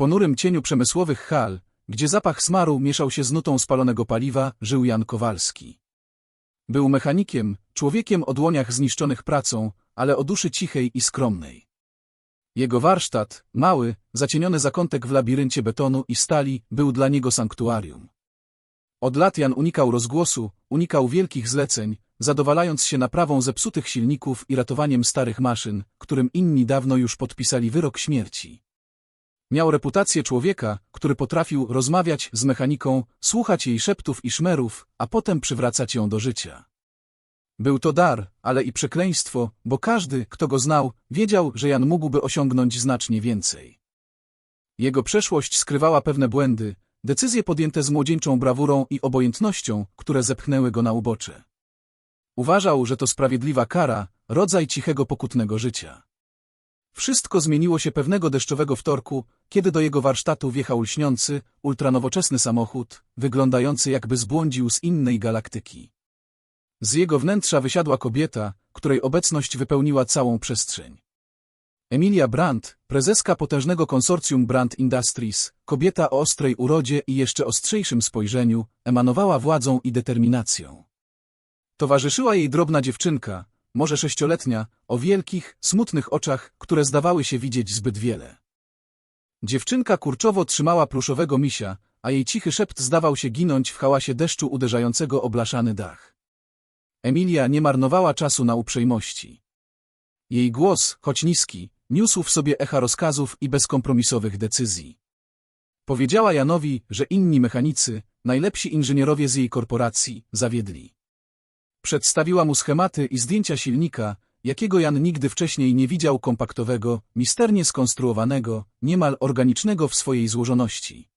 ponurym cieniu przemysłowych hal, gdzie zapach smaru mieszał się z nutą spalonego paliwa, żył Jan Kowalski. Był mechanikiem, człowiekiem o dłoniach zniszczonych pracą, ale o duszy cichej i skromnej. Jego warsztat, mały, zacieniony zakątek w labiryncie betonu i stali, był dla niego sanktuarium. Od lat Jan unikał rozgłosu, unikał wielkich zleceń, zadowalając się naprawą zepsutych silników i ratowaniem starych maszyn, którym inni dawno już podpisali wyrok śmierci. Miał reputację człowieka, który potrafił rozmawiać z mechaniką, słuchać jej szeptów i szmerów, a potem przywracać ją do życia. Był to dar, ale i przekleństwo, bo każdy, kto go znał, wiedział, że Jan mógłby osiągnąć znacznie więcej. Jego przeszłość skrywała pewne błędy, decyzje podjęte z młodzieńczą brawurą i obojętnością, które zepchnęły go na ubocze. Uważał, że to sprawiedliwa kara, rodzaj cichego pokutnego życia. Wszystko zmieniło się pewnego deszczowego wtorku, kiedy do jego warsztatu wjechał lśniący, ultranowoczesny samochód, wyglądający jakby zbłądził z innej galaktyki. Z jego wnętrza wysiadła kobieta, której obecność wypełniła całą przestrzeń. Emilia Brandt, prezeska potężnego konsorcjum Brandt Industries, kobieta o ostrej urodzie i jeszcze ostrzejszym spojrzeniu, emanowała władzą i determinacją. Towarzyszyła jej drobna dziewczynka, może sześcioletnia, o wielkich, smutnych oczach, które zdawały się widzieć zbyt wiele. Dziewczynka kurczowo trzymała pluszowego misia, a jej cichy szept zdawał się ginąć w hałasie deszczu uderzającego o blaszany dach. Emilia nie marnowała czasu na uprzejmości. Jej głos, choć niski, niósł w sobie echa rozkazów i bezkompromisowych decyzji. Powiedziała Janowi, że inni mechanicy, najlepsi inżynierowie z jej korporacji, zawiedli. Przedstawiła mu schematy i zdjęcia silnika, jakiego Jan nigdy wcześniej nie widział kompaktowego, misternie skonstruowanego, niemal organicznego w swojej złożoności.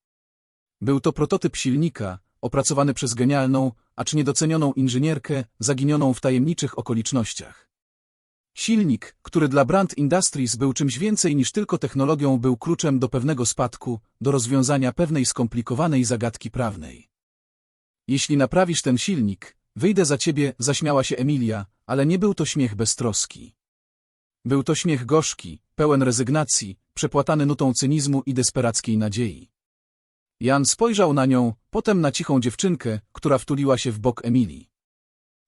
Był to prototyp silnika, opracowany przez genialną, acz niedocenioną inżynierkę, zaginioną w tajemniczych okolicznościach. Silnik, który dla Brand Industries był czymś więcej niż tylko technologią, był kluczem do pewnego spadku, do rozwiązania pewnej skomplikowanej zagadki prawnej. Jeśli naprawisz ten silnik, wyjdę za ciebie, zaśmiała się Emilia, ale nie był to śmiech bez troski. Był to śmiech gorzki, pełen rezygnacji, przepłatany nutą cynizmu i desperackiej nadziei. Jan spojrzał na nią, potem na cichą dziewczynkę, która wtuliła się w bok Emilii.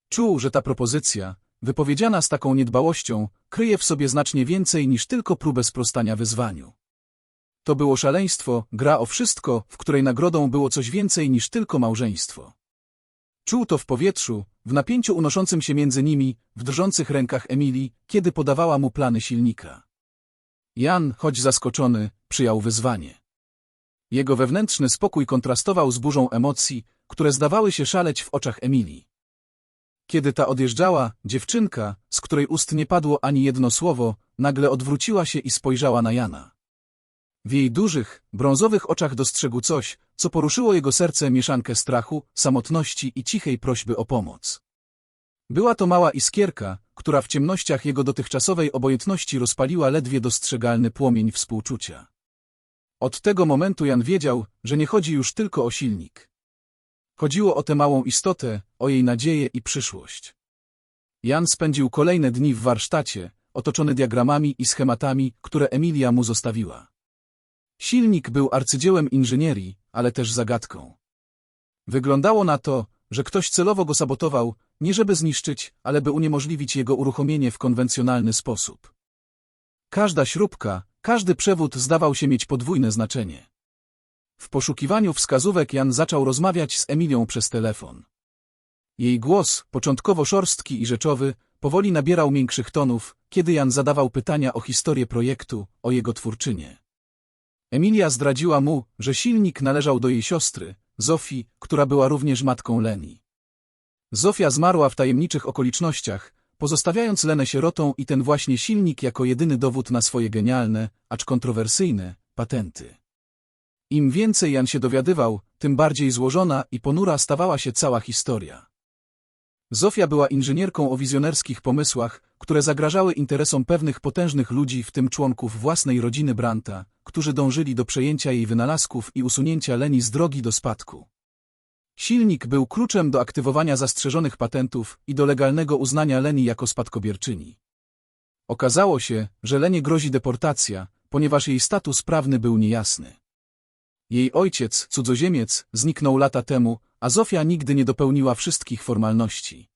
Czuł, że ta propozycja, wypowiedziana z taką niedbałością, kryje w sobie znacznie więcej niż tylko próbę sprostania wyzwaniu. To było szaleństwo, gra o wszystko, w której nagrodą było coś więcej niż tylko małżeństwo. Czuł to w powietrzu, w napięciu unoszącym się między nimi, w drżących rękach Emilii, kiedy podawała mu plany silnika. Jan, choć zaskoczony, przyjął wyzwanie. Jego wewnętrzny spokój kontrastował z burzą emocji, które zdawały się szaleć w oczach Emilii. Kiedy ta odjeżdżała, dziewczynka, z której ust nie padło ani jedno słowo, nagle odwróciła się i spojrzała na Jana. W jej dużych, brązowych oczach dostrzegł coś, co poruszyło jego serce mieszankę strachu, samotności i cichej prośby o pomoc. Była to mała iskierka, która w ciemnościach jego dotychczasowej obojętności rozpaliła ledwie dostrzegalny płomień współczucia. Od tego momentu Jan wiedział, że nie chodzi już tylko o silnik. Chodziło o tę małą istotę, o jej nadzieję i przyszłość. Jan spędził kolejne dni w warsztacie, otoczony diagramami i schematami, które Emilia mu zostawiła. Silnik był arcydziełem inżynierii, ale też zagadką. Wyglądało na to, że ktoś celowo go sabotował, nie żeby zniszczyć, ale by uniemożliwić jego uruchomienie w konwencjonalny sposób. Każda śrubka, każdy przewód zdawał się mieć podwójne znaczenie. W poszukiwaniu wskazówek Jan zaczął rozmawiać z Emilią przez telefon. Jej głos, początkowo szorstki i rzeczowy, powoli nabierał miększych tonów, kiedy Jan zadawał pytania o historię projektu, o jego twórczynię. Emilia zdradziła mu, że silnik należał do jej siostry, Zofii, która była również matką Leni. Zofia zmarła w tajemniczych okolicznościach, pozostawiając Lenę sierotą i ten właśnie silnik jako jedyny dowód na swoje genialne, acz kontrowersyjne, patenty. Im więcej Jan się dowiadywał, tym bardziej złożona i ponura stawała się cała historia. Zofia była inżynierką o wizjonerskich pomysłach, które zagrażały interesom pewnych potężnych ludzi, w tym członków własnej rodziny Branta, którzy dążyli do przejęcia jej wynalazków i usunięcia Leni z drogi do spadku. Silnik był kluczem do aktywowania zastrzeżonych patentów i do legalnego uznania Leni jako spadkobierczyni. Okazało się, że Lenie grozi deportacja, ponieważ jej status prawny był niejasny. Jej ojciec, cudzoziemiec, zniknął lata temu, a Zofia nigdy nie dopełniła wszystkich formalności.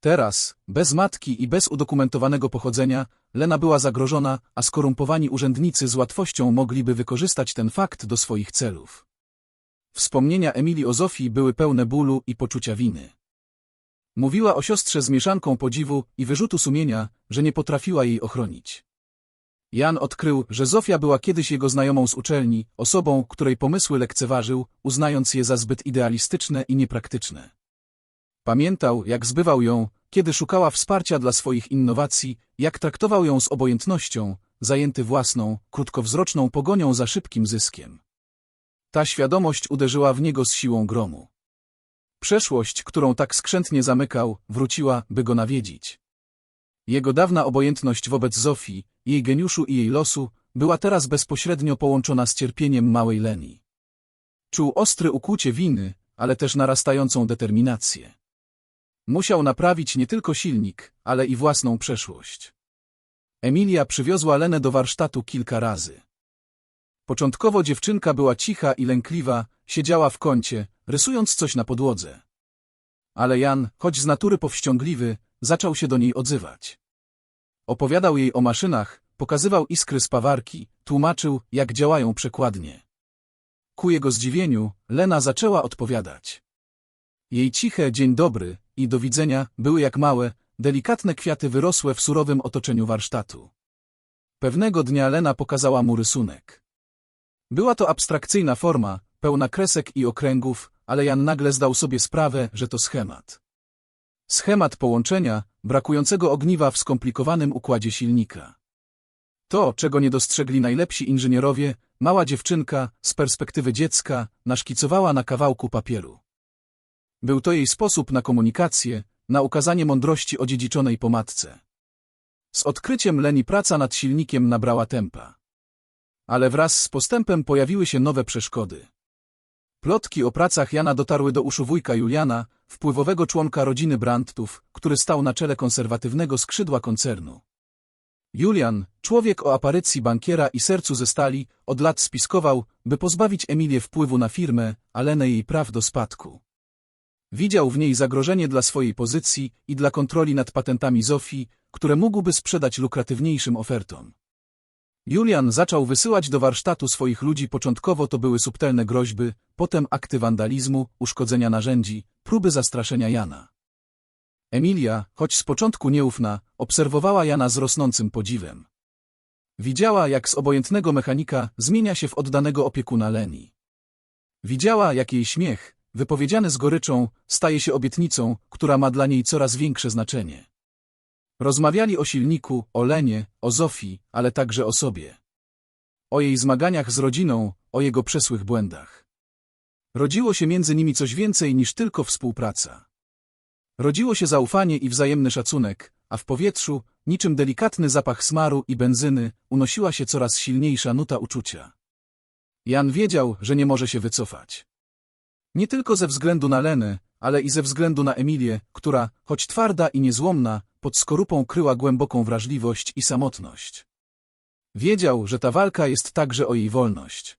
Teraz, bez matki i bez udokumentowanego pochodzenia, Lena była zagrożona, a skorumpowani urzędnicy z łatwością mogliby wykorzystać ten fakt do swoich celów. Wspomnienia Emilii o Zofii były pełne bólu i poczucia winy. Mówiła o siostrze z mieszanką podziwu i wyrzutu sumienia, że nie potrafiła jej ochronić. Jan odkrył, że Zofia była kiedyś jego znajomą z uczelni, osobą, której pomysły lekceważył, uznając je za zbyt idealistyczne i niepraktyczne. Pamiętał, jak zbywał ją, kiedy szukała wsparcia dla swoich innowacji, jak traktował ją z obojętnością, zajęty własną, krótkowzroczną pogonią za szybkim zyskiem. Ta świadomość uderzyła w niego z siłą gromu. Przeszłość, którą tak skrzętnie zamykał, wróciła, by go nawiedzić. Jego dawna obojętność wobec Zofii, jej geniuszu i jej losu, była teraz bezpośrednio połączona z cierpieniem małej Leni. Czuł ostry ukłucie winy, ale też narastającą determinację. Musiał naprawić nie tylko silnik, ale i własną przeszłość. Emilia przywiozła Lenę do warsztatu kilka razy. Początkowo dziewczynka była cicha i lękliwa, siedziała w kącie, rysując coś na podłodze. Ale Jan, choć z natury powściągliwy, zaczął się do niej odzywać. Opowiadał jej o maszynach, pokazywał iskry z pawarki, tłumaczył, jak działają przekładnie. Ku jego zdziwieniu, Lena zaczęła odpowiadać. Jej ciche dzień dobry i do widzenia były jak małe, delikatne kwiaty wyrosłe w surowym otoczeniu warsztatu. Pewnego dnia Lena pokazała mu rysunek. Była to abstrakcyjna forma, pełna kresek i okręgów, ale Jan nagle zdał sobie sprawę, że to schemat. Schemat połączenia, brakującego ogniwa w skomplikowanym układzie silnika. To, czego nie dostrzegli najlepsi inżynierowie, mała dziewczynka, z perspektywy dziecka, naszkicowała na kawałku papieru. Był to jej sposób na komunikację, na ukazanie mądrości odziedziczonej po matce. Z odkryciem Leni praca nad silnikiem nabrała tempa. Ale wraz z postępem pojawiły się nowe przeszkody. Plotki o pracach Jana dotarły do uszu wujka Juliana, wpływowego członka rodziny Brandtów, który stał na czele konserwatywnego skrzydła koncernu. Julian, człowiek o aparycji bankiera i sercu ze stali, od lat spiskował, by pozbawić Emilię wpływu na firmę, a Lenę jej praw do spadku. Widział w niej zagrożenie dla swojej pozycji i dla kontroli nad patentami Zofii, które mógłby sprzedać lukratywniejszym ofertom. Julian zaczął wysyłać do warsztatu swoich ludzi początkowo to były subtelne groźby, potem akty wandalizmu, uszkodzenia narzędzi, próby zastraszenia Jana. Emilia, choć z początku nieufna, obserwowała Jana z rosnącym podziwem. Widziała, jak z obojętnego mechanika zmienia się w oddanego opiekuna Leni. Widziała, jak jej śmiech, wypowiedziany z goryczą, staje się obietnicą, która ma dla niej coraz większe znaczenie. Rozmawiali o silniku, o Lenie, o Zofii, ale także o sobie. O jej zmaganiach z rodziną, o jego przesłych błędach. Rodziło się między nimi coś więcej niż tylko współpraca. Rodziło się zaufanie i wzajemny szacunek, a w powietrzu, niczym delikatny zapach smaru i benzyny, unosiła się coraz silniejsza nuta uczucia. Jan wiedział, że nie może się wycofać. Nie tylko ze względu na Lenę, ale i ze względu na Emilię, która, choć twarda i niezłomna, pod skorupą kryła głęboką wrażliwość i samotność. Wiedział, że ta walka jest także o jej wolność.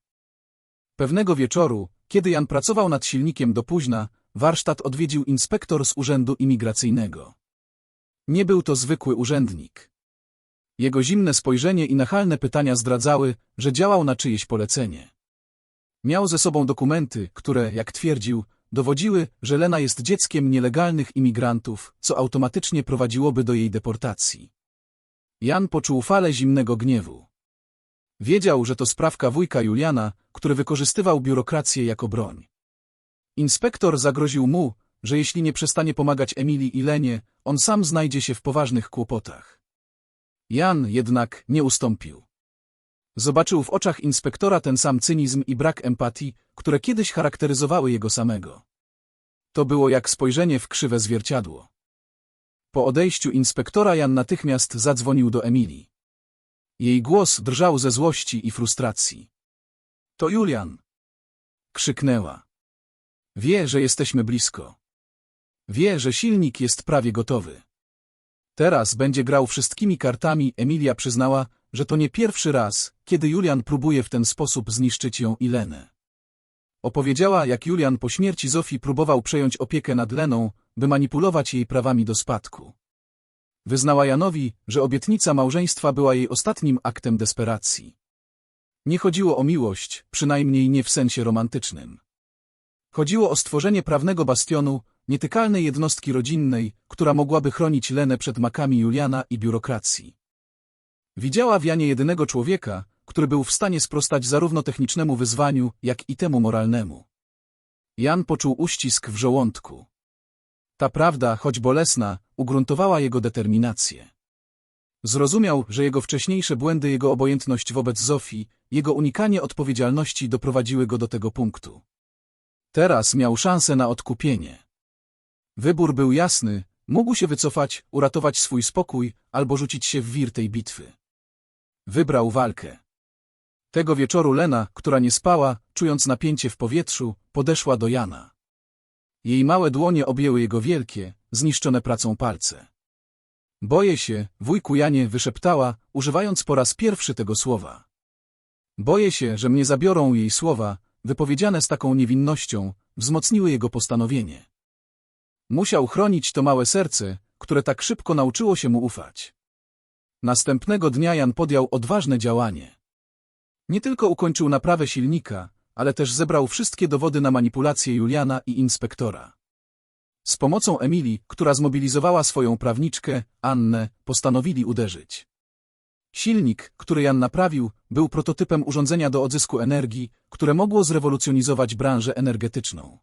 Pewnego wieczoru, kiedy Jan pracował nad silnikiem do późna, warsztat odwiedził inspektor z urzędu imigracyjnego. Nie był to zwykły urzędnik. Jego zimne spojrzenie i nachalne pytania zdradzały, że działał na czyjeś polecenie. Miał ze sobą dokumenty, które, jak twierdził, dowodziły, że Lena jest dzieckiem nielegalnych imigrantów, co automatycznie prowadziłoby do jej deportacji. Jan poczuł falę zimnego gniewu. Wiedział, że to sprawka wujka Juliana, który wykorzystywał biurokrację jako broń. Inspektor zagroził mu, że jeśli nie przestanie pomagać Emilii i Lenie, on sam znajdzie się w poważnych kłopotach. Jan jednak nie ustąpił. Zobaczył w oczach inspektora ten sam cynizm i brak empatii, które kiedyś charakteryzowały jego samego. To było jak spojrzenie w krzywe zwierciadło. Po odejściu inspektora Jan natychmiast zadzwonił do Emilii. Jej głos drżał ze złości i frustracji. To Julian! Krzyknęła. Wie, że jesteśmy blisko. Wie, że silnik jest prawie gotowy. Teraz będzie grał wszystkimi kartami, Emilia przyznała, że to nie pierwszy raz, kiedy Julian próbuje w ten sposób zniszczyć ją i Lenę. Opowiedziała, jak Julian po śmierci Zofii próbował przejąć opiekę nad Leną, by manipulować jej prawami do spadku. Wyznała Janowi, że obietnica małżeństwa była jej ostatnim aktem desperacji. Nie chodziło o miłość, przynajmniej nie w sensie romantycznym. Chodziło o stworzenie prawnego bastionu, nietykalnej jednostki rodzinnej, która mogłaby chronić Lenę przed makami Juliana i biurokracji. Widziała w Janie jedynego człowieka, który był w stanie sprostać zarówno technicznemu wyzwaniu, jak i temu moralnemu. Jan poczuł uścisk w żołądku. Ta prawda, choć bolesna, ugruntowała jego determinację. Zrozumiał, że jego wcześniejsze błędy, jego obojętność wobec Zofii, jego unikanie odpowiedzialności doprowadziły go do tego punktu. Teraz miał szansę na odkupienie. Wybór był jasny, mógł się wycofać, uratować swój spokój albo rzucić się w wir tej bitwy. Wybrał walkę. Tego wieczoru Lena, która nie spała, czując napięcie w powietrzu, podeszła do Jana. Jej małe dłonie objęły jego wielkie, zniszczone pracą palce. Boję się, wujku Janie wyszeptała, używając po raz pierwszy tego słowa. Boję się, że mnie zabiorą jej słowa, wypowiedziane z taką niewinnością, wzmocniły jego postanowienie. Musiał chronić to małe serce, które tak szybko nauczyło się mu ufać. Następnego dnia Jan podjął odważne działanie. Nie tylko ukończył naprawę silnika, ale też zebrał wszystkie dowody na manipulację Juliana i inspektora. Z pomocą Emilii, która zmobilizowała swoją prawniczkę, Annę, postanowili uderzyć. Silnik, który Jan naprawił, był prototypem urządzenia do odzysku energii, które mogło zrewolucjonizować branżę energetyczną.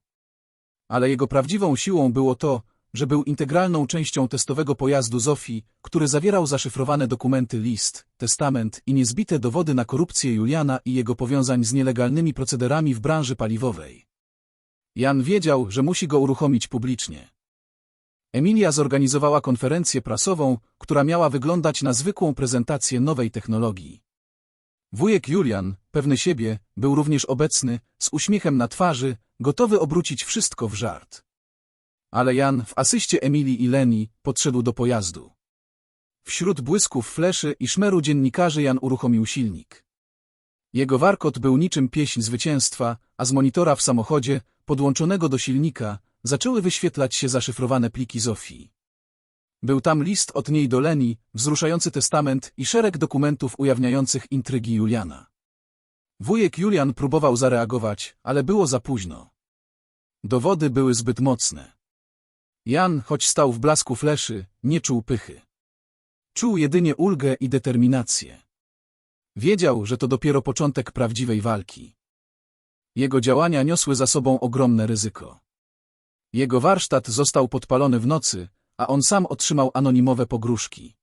Ale jego prawdziwą siłą było to, że był integralną częścią testowego pojazdu Zofii, który zawierał zaszyfrowane dokumenty list, testament i niezbite dowody na korupcję Juliana i jego powiązań z nielegalnymi procederami w branży paliwowej. Jan wiedział, że musi go uruchomić publicznie. Emilia zorganizowała konferencję prasową, która miała wyglądać na zwykłą prezentację nowej technologii. Wujek Julian, pewny siebie, był również obecny, z uśmiechem na twarzy, gotowy obrócić wszystko w żart. Ale Jan, w asyście Emilii i Leni, podszedł do pojazdu. Wśród błysków fleszy i szmeru dziennikarzy Jan uruchomił silnik. Jego warkot był niczym pieśń zwycięstwa, a z monitora w samochodzie, podłączonego do silnika, zaczęły wyświetlać się zaszyfrowane pliki Zofii. Był tam list od niej do Leni, wzruszający testament i szereg dokumentów ujawniających intrygi Juliana. Wujek Julian próbował zareagować, ale było za późno. Dowody były zbyt mocne. Jan, choć stał w blasku fleszy, nie czuł pychy. Czuł jedynie ulgę i determinację. Wiedział, że to dopiero początek prawdziwej walki. Jego działania niosły za sobą ogromne ryzyko. Jego warsztat został podpalony w nocy, a on sam otrzymał anonimowe pogróżki.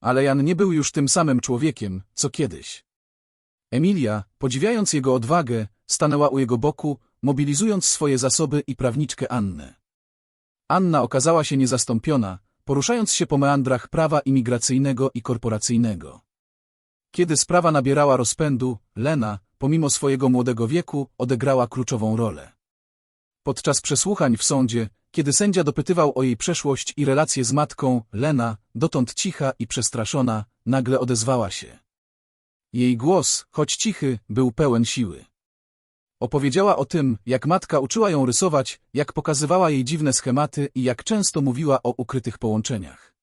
Ale Jan nie był już tym samym człowiekiem, co kiedyś. Emilia, podziwiając jego odwagę, stanęła u jego boku, mobilizując swoje zasoby i prawniczkę Annę. Anna okazała się niezastąpiona, poruszając się po meandrach prawa imigracyjnego i korporacyjnego. Kiedy sprawa nabierała rozpędu, Lena, pomimo swojego młodego wieku, odegrała kluczową rolę. Podczas przesłuchań w sądzie, kiedy sędzia dopytywał o jej przeszłość i relacje z matką, Lena, dotąd cicha i przestraszona, nagle odezwała się. Jej głos, choć cichy, był pełen siły. Opowiedziała o tym, jak matka uczyła ją rysować, jak pokazywała jej dziwne schematy i jak często mówiła o ukrytych połączeniach.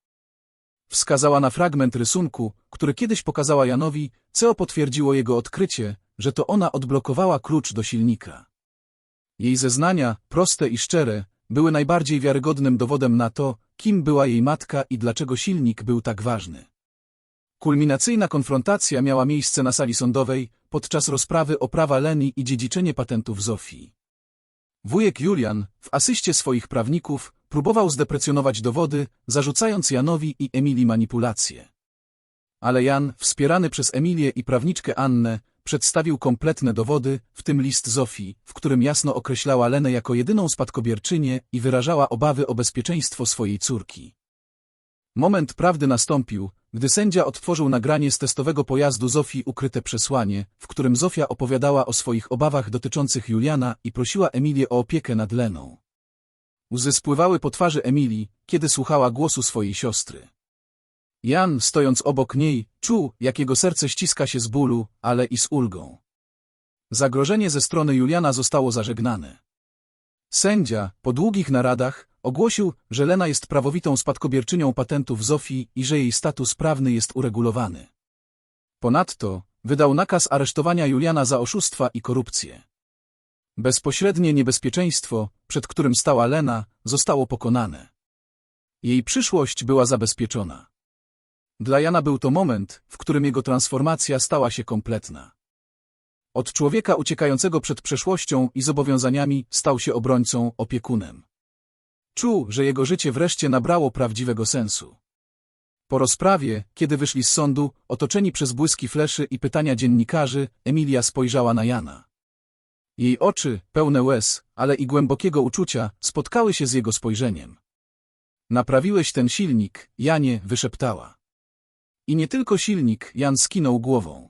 Wskazała na fragment rysunku, który kiedyś pokazała Janowi, co potwierdziło jego odkrycie, że to ona odblokowała klucz do silnika. Jej zeznania, proste i szczere, były najbardziej wiarygodnym dowodem na to, kim była jej matka i dlaczego silnik był tak ważny. Kulminacyjna konfrontacja miała miejsce na sali sądowej podczas rozprawy o prawa Leni i dziedziczenie patentów Zofii. Wujek Julian, w asyście swoich prawników, próbował zdeprecjonować dowody, zarzucając Janowi i Emilii manipulacje. Ale Jan, wspierany przez Emilię i prawniczkę Annę, przedstawił kompletne dowody, w tym list Zofii, w którym jasno określała Lenę jako jedyną spadkobierczynię i wyrażała obawy o bezpieczeństwo swojej córki. Moment prawdy nastąpił, gdy sędzia odtworzył nagranie z testowego pojazdu Zofii ukryte przesłanie, w którym Zofia opowiadała o swoich obawach dotyczących Juliana i prosiła Emilię o opiekę nad Leną. Łzy spływały po twarzy Emilii, kiedy słuchała głosu swojej siostry. Jan, stojąc obok niej, czuł, jak jego serce ściska się z bólu, ale i z ulgą. Zagrożenie ze strony Juliana zostało zażegnane. Sędzia, po długich naradach, ogłosił, że Lena jest prawowitą spadkobierczynią patentów Zofii i że jej status prawny jest uregulowany. Ponadto, wydał nakaz aresztowania Juliana za oszustwa i korupcję. Bezpośrednie niebezpieczeństwo, przed którym stała Lena, zostało pokonane. Jej przyszłość była zabezpieczona. Dla Jana był to moment, w którym jego transformacja stała się kompletna. Od człowieka uciekającego przed przeszłością i zobowiązaniami stał się obrońcą, opiekunem. Czuł, że jego życie wreszcie nabrało prawdziwego sensu. Po rozprawie, kiedy wyszli z sądu, otoczeni przez błyski fleszy i pytania dziennikarzy, Emilia spojrzała na Jana. Jej oczy, pełne łez, ale i głębokiego uczucia, spotkały się z jego spojrzeniem. Naprawiłeś ten silnik, Janie, wyszeptała. I nie tylko silnik, Jan skinął głową.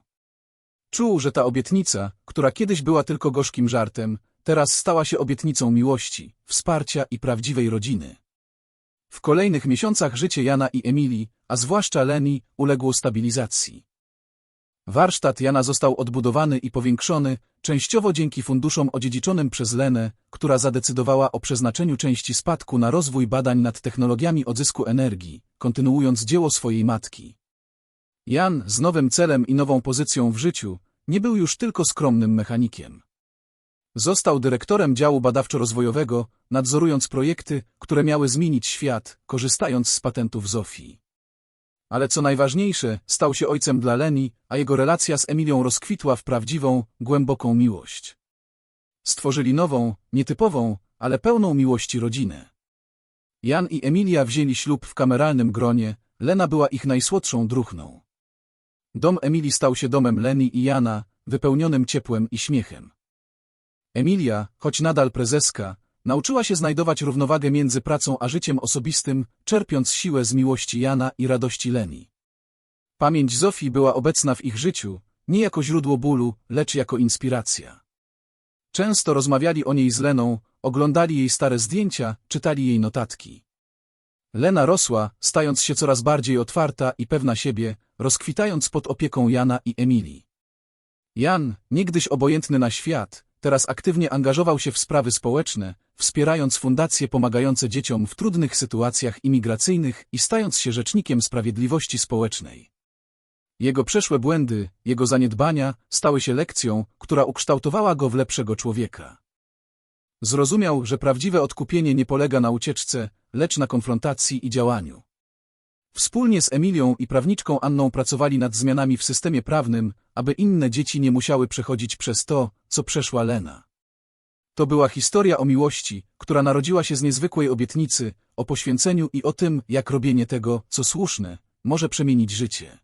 Czuł, że ta obietnica, która kiedyś była tylko gorzkim żartem, teraz stała się obietnicą miłości, wsparcia i prawdziwej rodziny. W kolejnych miesiącach życie Jana i Emilii, a zwłaszcza Leni, uległo stabilizacji. Warsztat Jana został odbudowany i powiększony, częściowo dzięki funduszom odziedziczonym przez Lenę, która zadecydowała o przeznaczeniu części spadku na rozwój badań nad technologiami odzysku energii, kontynuując dzieło swojej matki. Jan, z nowym celem i nową pozycją w życiu, nie był już tylko skromnym mechanikiem. Został dyrektorem działu badawczo-rozwojowego, nadzorując projekty, które miały zmienić świat, korzystając z patentów Zofii. Ale co najważniejsze, stał się ojcem dla Leni, a jego relacja z Emilią rozkwitła w prawdziwą, głęboką miłość. Stworzyli nową, nietypową, ale pełną miłości rodzinę. Jan i Emilia wzięli ślub w kameralnym gronie, Lena była ich najsłodszą druhną. Dom Emilii stał się domem Leni i Jana, wypełnionym ciepłem i śmiechem. Emilia, choć nadal prezeska, nauczyła się znajdować równowagę między pracą a życiem osobistym, czerpiąc siłę z miłości Jana i radości Leni. Pamięć Zofii była obecna w ich życiu, nie jako źródło bólu, lecz jako inspiracja. Często rozmawiali o niej z Leną, oglądali jej stare zdjęcia, czytali jej notatki. Lena rosła, stając się coraz bardziej otwarta i pewna siebie, rozkwitając pod opieką Jana i Emilii. Jan, niegdyś obojętny na świat, teraz aktywnie angażował się w sprawy społeczne, wspierając fundacje pomagające dzieciom w trudnych sytuacjach imigracyjnych i stając się rzecznikiem sprawiedliwości społecznej. Jego przeszłe błędy, jego zaniedbania stały się lekcją, która ukształtowała go w lepszego człowieka. Zrozumiał, że prawdziwe odkupienie nie polega na ucieczce, lecz na konfrontacji i działaniu. Wspólnie z Emilią i prawniczką Anną pracowali nad zmianami w systemie prawnym, aby inne dzieci nie musiały przechodzić przez to, co przeszła Lena. To była historia o miłości, która narodziła się z niezwykłej obietnicy, o poświęceniu i o tym, jak robienie tego, co słuszne, może przemienić życie.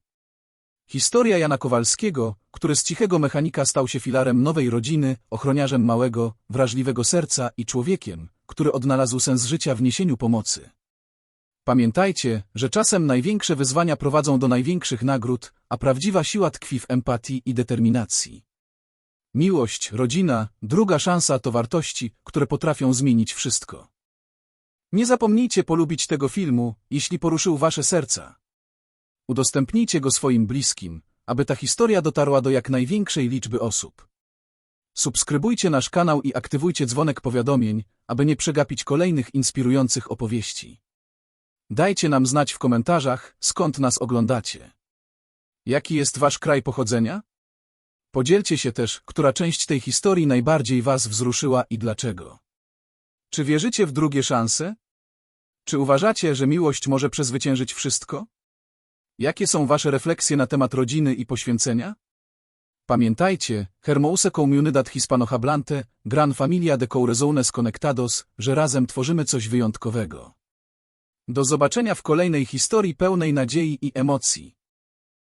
Historia Jana Kowalskiego, który z cichego mechanika stał się filarem nowej rodziny, ochroniarzem małego, wrażliwego serca i człowiekiem, który odnalazł sens życia w niesieniu pomocy. Pamiętajcie, że czasem największe wyzwania prowadzą do największych nagród, a prawdziwa siła tkwi w empatii i determinacji. Miłość, rodzina, druga szansa to wartości, które potrafią zmienić wszystko. Nie zapomnijcie polubić tego filmu, jeśli poruszył wasze serca. Udostępnijcie go swoim bliskim, aby ta historia dotarła do jak największej liczby osób. Subskrybujcie nasz kanał i aktywujcie dzwonek powiadomień, aby nie przegapić kolejnych inspirujących opowieści. Dajcie nam znać w komentarzach, skąd nas oglądacie. Jaki jest wasz kraj pochodzenia? Podzielcie się też, która część tej historii najbardziej was wzruszyła i dlaczego. Czy wierzycie w drugie szanse? Czy uważacie, że miłość może przezwyciężyć wszystko? Jakie są wasze refleksje na temat rodziny i poświęcenia? Pamiętajcie, Hermouse comunidad hispanohablante, gran familia de corazones conectados, że razem tworzymy coś wyjątkowego. Do zobaczenia w kolejnej historii pełnej nadziei i emocji.